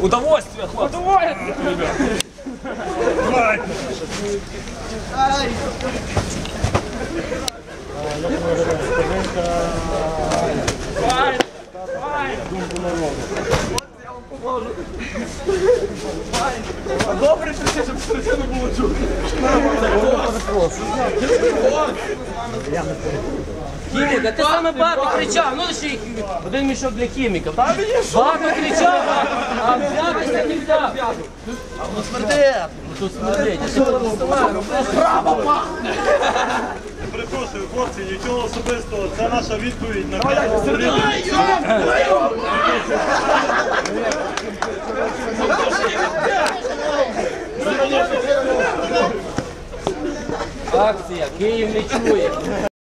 Удовольствие, хлопці. Добре, що щоб не було чути. Хіміка, ти саме багато кричав, ну ще й один мішок для хіміка. Багато кричав, а- взятися не взяв. А воно смердить. Ну тут смердить. А ти воно. Перепрошую, хлопці, нічого особистого. Це наша відповідь на Акція, Київ не чує.